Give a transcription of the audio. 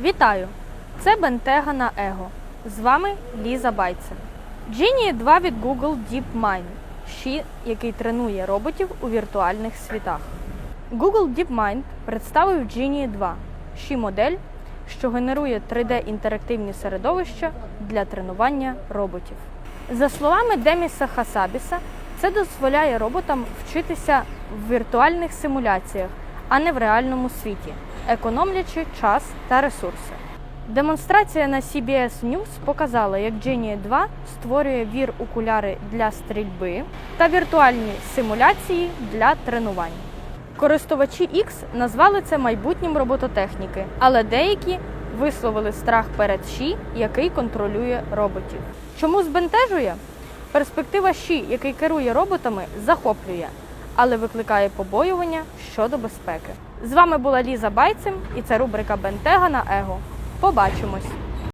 Вітаю! Це Бентега на Его. З вами Ліза Байцен. Genie 2 від Google DeepMind, щі, який тренує роботів у віртуальних світах. Google DeepMind представив Genie 2, щі модель, що генерує 3D-інтерактивні середовища для тренування роботів. За словами Деміса Хасабіса, це дозволяє роботам вчитися в віртуальних симуляціях, а не в реальному світі, економлячи час та ресурси. Демонстрація на CBS News показала, як Genie 2 створює вір-окуляри для стрільби та віртуальні симуляції для тренувань. Користувачі X назвали це майбутнім робототехніки, але деякі висловили страх перед ШІ, який контролює роботів. Чому збентежує? Перспектива ШІ, який керує роботами, захоплює, але викликає побоювання щодо безпеки. З вами була Ліза Байцем і це рубрика Бентега на Его. Побачимось!